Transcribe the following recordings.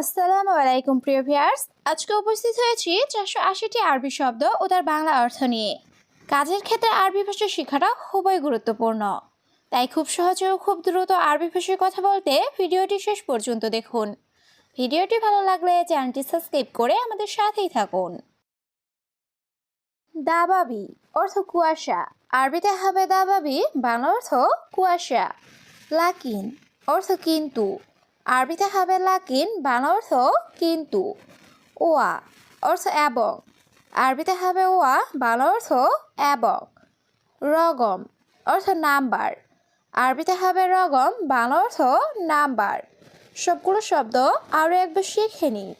আসসালামু আলাইকুম, প্রিয় ভিয়ার্স আজকে উপস্থিত হয়েছি চারশো আশিটি আরবি শব্দ ও তার বাংলা অর্থ নিয়ে। কাজের ক্ষেত্রে আরবি ভাষা শেখাটা খুবই গুরুত্বপূর্ণ। তাই খুব সহজে ও খুব দ্রুত আরবি ভাষায় কথা বলতে ভিডিওটি শেষ পর্যন্ত দেখুন। ভিডিওটি ভালো লাগলে চ্যানেলটি সাবস্ক্রাইব করে আমাদের সাথেই থাকুন। দাবাবি অর্থ কুয়াশা। আরবিতে হবে দাবাবি, বাংলা অর্থ কুয়াশা। লাকিন অর্থ কিন্তু। আরবিতে হবে লাকিন, বাংলা অর্থ কিন্তু। ওয়া অর্থ এবং। আরবিতে হবে ওয়া, বাংলা অর্থ এবং। রগম অর্থ নাম্বার। আরবিতে হবে রগম, বাংলা অর্থ নাম্বার। সবগুলো শব্দ আরও একবার শিখে নিই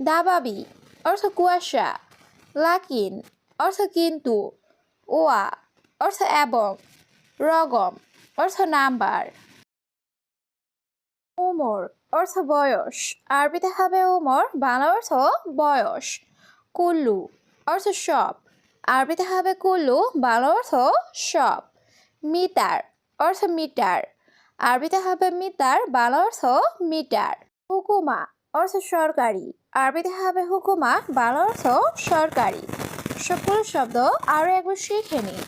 দাবাবি অর্থ কুয়াশা। লাকিন অর্থ কিন্তু। ওয়া অর্থ এবং। রগম অর্থ নাম্বার। উমর অর্থ বয়স। আরবিতে হবে উমর বাংলা অর্থ বয়স। কুল্লু অর্থ সব। আরবিতে হবে কুল্লু বাংলা অর্থ সব। মিটার অর্থ মিটার। আরবিতে হবে মিটার বাংলা অর্থ মিটার। হুকুমা অর্থ সরকারি। আরবিতে হবে হুকুমা বাংলা অর্থ সরকারি। সবগুলো শব্দ আরও একবার শিখে নিই।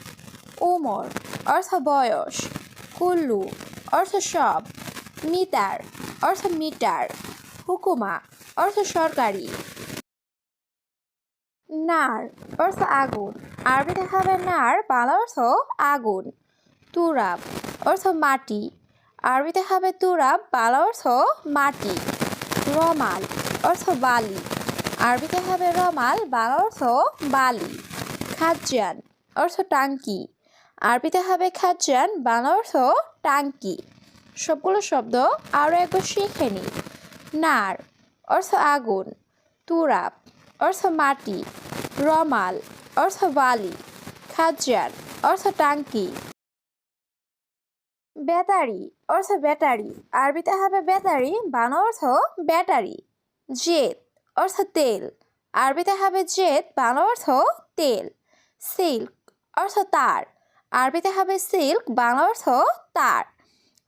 উমর অর্থ বয়স। কুল্লু অর্থ সব। মিটার, অর্থ মিটার, হুকুমা, অর্থ সরকারি। নার, অর্থ আগুন। আরবিতে হবে নার, বাংলা অর্থ আগুন। তুরাব, অর্থ মাটি। আরবিতে হবে তুরাব, বাংলা অর্থ মাটি। রমাল, অর্থ বালি। আরবিতে হবে রমাল, বাংলা অর্থ বালি। খাজ্জান, অর্থ টাঙ্কি। আরবিতে হবে খাজ্জান, বাংলা অর্থ টাঙ্কি। সবগুলো শব্দ আরও একবার শিখে নিই। নার, অর্থ আগুন। তুরাপ, অর্থ মাটি। রমাল, অর্থ বালি। খাজ্জান অর্থ টাঙ্কি। ব্যাটারি, অর্থ ব্যাটারি। আরবিতে হবে ব্যাটারি বাংলা অর্থ ব্যাটারি। জেদ, অর্থ তেল। আরবিতে হবে জেদ বাংলা অর্থ তেল। সিল্ক, অর্থ তার। আরবিতে হবে সিল্ক বাংলা অর্থ তার।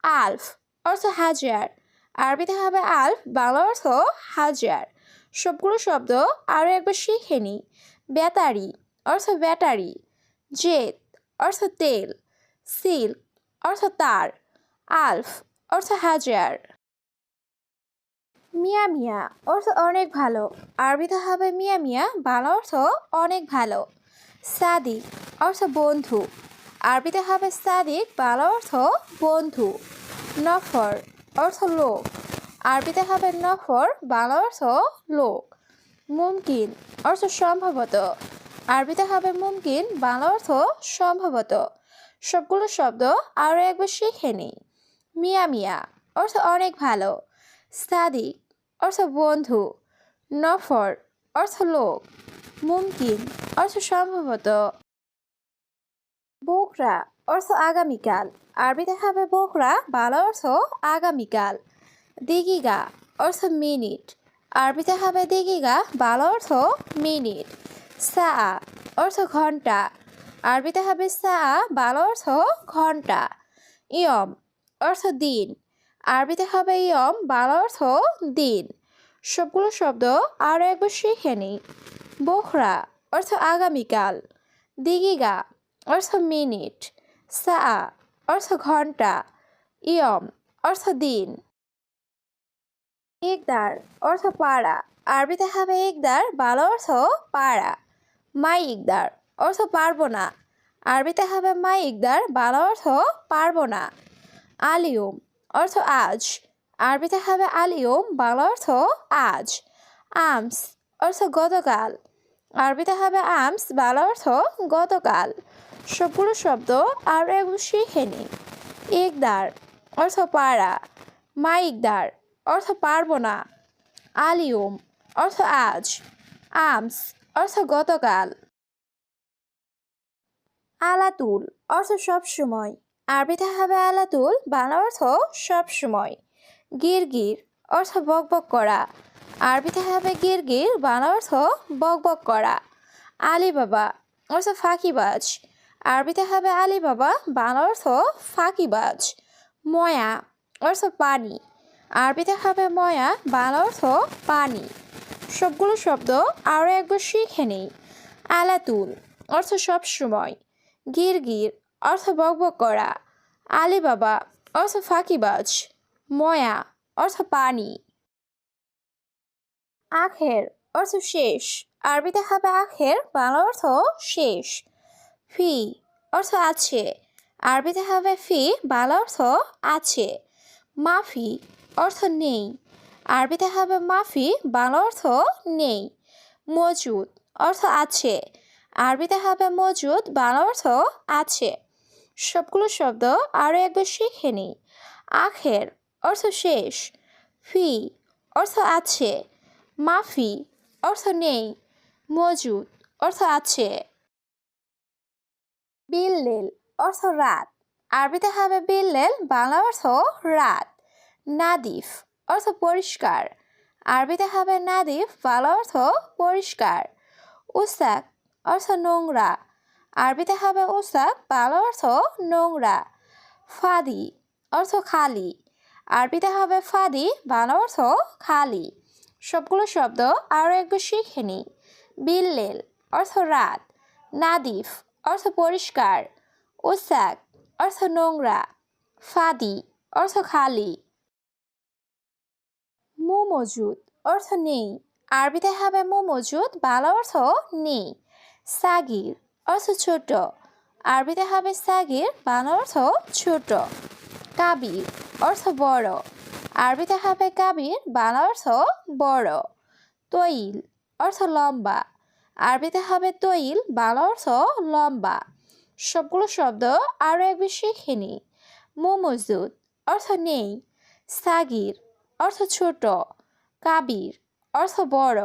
আলফ অর্থ হাজার আরবিতে হবে আলফ, বাংলা অর্থ হাজার সবগুলো শব্দ আরও একবার শিখে নিই ব্যাটারি অর্থ ব্যাটারি। জেদ অর্থ তেল। সিল্ক অর্থ তার। আলফ অর্থ হাজার মিয়া মিয়া অর্থ অনেক ভালো। আরবিতে হবে মিয়া মিয়া, বাংলা অর্থ অনেক ভালো। সাদিক অর্থ বন্ধু। আরবিতে হবে সাদিক, বাংলা অর্থ বন্ধু। নফর অর্থ লোক। আরবিতে হবে নফর, বাংলা অর্থ লোক। মুমকিন অর্থ সম্ভবত। আরবিতে হবে মুমকিন, বাংলা অর্থ সম্ভবত। সবগুলো শব্দ আরও একবার শিখে নিই। মিয়া মিয়া অর্থ অনেক ভালো। সাদিক অর্থ বন্ধু। নফর অর্থ লোক। মুমকিন অর্থ সম্ভবত। বোকরা অর্থ আগামীকাল আরবিতে হবে বোকরা বাংলা অর্থ আগামীকাল দিগিগা অর্থ মিনিট। আরবিতে হবে দিগিগা, বাংলা অর্থ মিনিট। সা অর্থ ঘণ্টা। আরবিতে হবে সা বাংলা অর্থ ঘণ্টা। ইয়ম অর্থ দিন। আরবিতে হবে ইয়ম, বাংলা অর্থ দিন। সবগুলো শব্দ আরও একবার শিখে নিই। বোখরা অর্থ আগামীকাল দিগিগা অর্থ মিনিট সা অর্থ ঘণ্টা ইয়ম, অর্থ দিন। ইকদার অর্থ পাড়া। আরবিতে হবে ইকদার বাংলা অর্থ পাড়া। মাই ইকদার অর্থ পারব না। আরবিতে হবে মাই ইকদার বাংলা অর্থ পারব না। আলিউম অর্থ আজ। আরবিতে হবে আলিউম বাংলা অর্থ আজ। আমস, অর্থ গতকাল। আরবিতে হবে আমস, বাংলা অর্থ গতকাল। সবগুলো শব্দ আরও একবার শিখে নিই ইকদার অর্থ পাড়া। মাইকদার অর্থ পারব না। আলিউম অর্থ আজ। আমস অর্থ গতকাল। আলাতুল অর্থ সবসময় আরবিতে হবে আলাতুল, বাংলা অর্থ সবসময় গিরগির অর্থ বকবক করা। আরবিতে হবে গিরগির, বাংলা অর্থ বকবক করা। আলী বাবা অর্থ ফাঁকিবাজ। আরবিতে হবে আলী বাবা বাংলা অর্থ ফাঁকিবাজ, ময়া, অর্থ পানি। আরবিতে হবে ময়া বাংলা অর্থ পানি। সবগুলো শব্দ আরও একবার শিখে নেই। আলাতুল, অর্থ সবসময় গির গির অর্থ বকবক করা। আলিবাবা, অর্থ ফাঁকিবাজ। ময়া, অর্থ পানি। আখের, অর্থ শেষ। আরবিতে হবে আখের বাংলা অর্থ শেষ। ফি অর্থ আছে। আরবিতে হবে ফি, বাংলা অর্থ আছে। মাফি অর্থ নেই। আরবিতে হবে মাফি, বাংলা অর্থ নেই। মজুদ অর্থ আছে। আরবিতে হবে মজুদ, বাল অর্থ আছে। সবগুলো শব্দ আরও একবার শিখে নিই। আখের অর্থ শেষ। ফি অর্থ আছে। মাফি অর্থ নেই। মজুদ অর্থ আছে। বিল্লেল অর্থ রাত। আরবিতে হবে বিল্লেল, বাংলা অর্থ রাত। নাদিফ অর্থ পরিষ্কার। আরবিতে হবে নাদিফ, বাংলা অর্থ পরিষ্কার। উসাক অর্থ নোংরা। আরবিতে হবে উসাক বাংলা অর্থ নোংরা। ফাদি অর্থ খালি। আরবিতে হবে ফাদি, বাংলা অর্থ খালি। সবগুলো শব্দ আরও একবার শিখে নিই। বিল্লেল অর্থ রাত। নাদিফ অর্থ পরিষ্কার। ওসাক, অর্থ নোংরা। ফাদি, অর্থ খালি। মু মজুদ অর্থ নেই। আরবিতে হবে মু মজুদ বাংলা অর্থ নেই। সাগির, অর্থ ছোট। আরবিতে হবে সাগির, বাংলা অর্থ ছোট। কাবির, অর্থ বড়। আরবিতে হবে কাবির, বাংলা অর্থ বড়। তৈল, অর্থ লম্বা। আরবিতে হবে তৈল, বাংলা অর্থ লম্বা। সবগুলো শব্দ আরও একবার শিখে নিই মোমজুদ, অর্থ নেই। সাগির, অর্থ ছোট। কাবির, অর্থ বড়।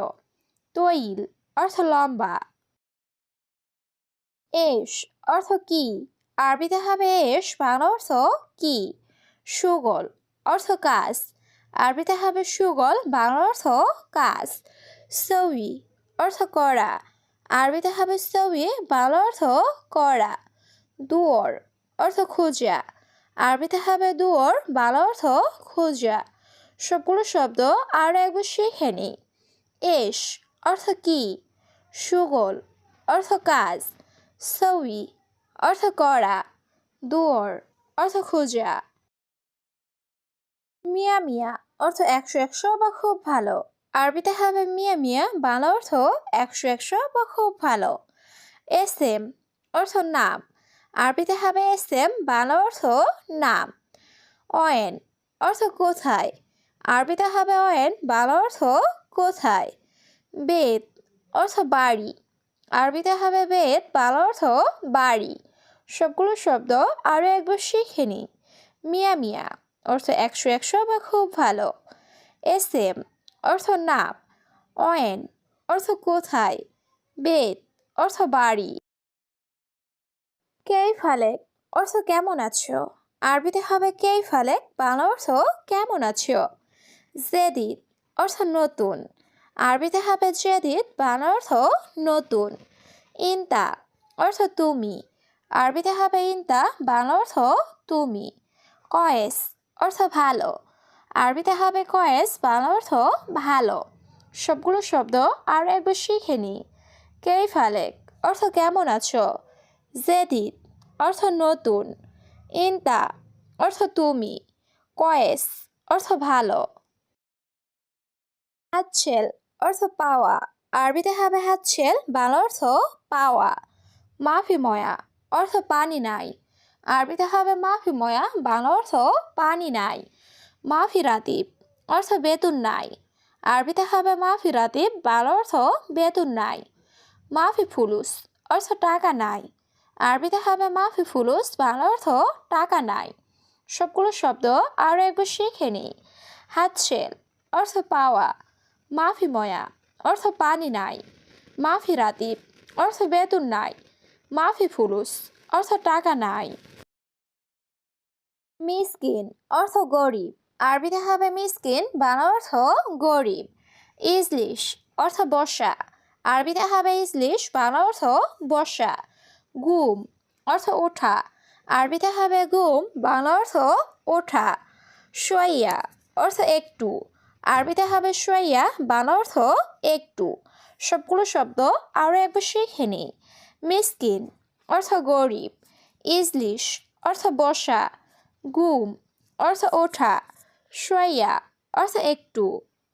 তৈল, অর্থ লম্বা। এস, অর্থ কি? আরবিতে হবে এস, বাংলা অর্থ কি? সুগল, অর্থ কাজ। আরবিতে হবে সুগল, বাংলা অর্থ কাজ। সৌই অর্থ করা। আরবিতে হবে সৌই বাংলা অর্থ করা। দুয়ার অর্থ খোঁজা। আরবিতে হবে দুয়ার, বাংলা অর্থ খোঁজা। সবগুলো শব্দ আরও একবার শিখে নিই এস অর্থ কি? সুগল অর্থ কাজ। সৌই অর্থ করা। দুয়ার অর্থ খোঁজা। মিয়া মিয়া অর্থ একশো একশো বা খুব ভালো। আরবিতে হবে মিয়া মিয়া, বাংলা অর্থ একশো একশো বা খুব ভালো। এস এম অর্থ নাম। আরবিতে হবে এস এম বাংলা অর্থ নাম। অয়েন অর্থ কোথায়? আরবিতে হবে অয়েন, বাংলা অর্থ কোথায়? বেদ অর্থ বাড়ি। আরবিতে হবে বেদ, বাংলা অর্থ বাড়ি। সবগুলো শব্দ আরও একবার শিখে নিই। মিয়া মিয়া অর্থ একশো একশো বা খুব ভালো। এস এম অর্থ নাম অয়েন, অর্থ কোথায় বেদ অর্থ বাড়ি। কেই ফালেক অর্থ কেমন আছো? আরবিতে হবে কেই ফালেক বাংলা অর্থ কেমন আছো? জেদিদ অর্থ নতুন। আরবিতে হবে জেদিদ বাংলা অর্থ নতুন। ইনতা, অর্থ তুমি। আরবিতে হবে ইনতা, বাংলা অর্থ তুমি। কয়েস, অর্থ ভালো। আরবিতে হবে কয়েস, বাংলা অর্থ ভালো। সবগুলো শব্দ আর একবার শিখে নি কেই ফালেক অর্থ কেমন আছো? জেদিদ, অর্থ নতুন। ইনতা, অর্থ তুমি। কয়েস, অর্থ ভালো। হাতছেল অর্থ পাওয়া। আরবিতে হবে হাতছেল বাংলা অর্থ পাওয়া। মাফি ময়া অর্থ পানি নাই। আরবিতে হবে মাফি ময়া বাংলা অর্থ পানি নাই। মাফি রাতিব, অর্থ বেতন নাই। আরবিতে হবে মাফি রাতিব, বাল অর্থ বেতন নাই। মাফি ফুলুস, অর্থ টাকা নাই। আরবিতে হবে মাফি ফুলুস, বাংলা অর্থ টাকা নাই। সবগুলো শব্দ আরও একবার শিখে নিই। হাত হাতছেল অর্থ পাওয়া। মাফি ময়া, অর্থ পানি নাই। মাফি রাতিব, অর্থ বেতন নাই। মাফি ফুলুস, অর্থ টাকা নাই। মিসকিন, অর্থ গরিব। আরবিতে হবে মিসকিন, বাংলা অর্থ গরিব। ইজলিশ অর্থ বর্ষা। আরবিতে হবে ইজলিশ, বাংলা অর্থ বর্ষা। গুম অর্থ ওঠা। আরবিতে হবে গুম, বাংলা অর্থ ওঠা। সোয়াইয়া অর্থ একটু। আরবিতে হবে সোয়াইয়া বাংলা অর্থ একটু। সবগুলো শব্দ আরও একবার শিখে নিই। মিসকিন অর্থ গরিব। ইজলিশ অর্থ বসা গুম অর্থ ওঠা। সোয়াইয়া অর্থ একটু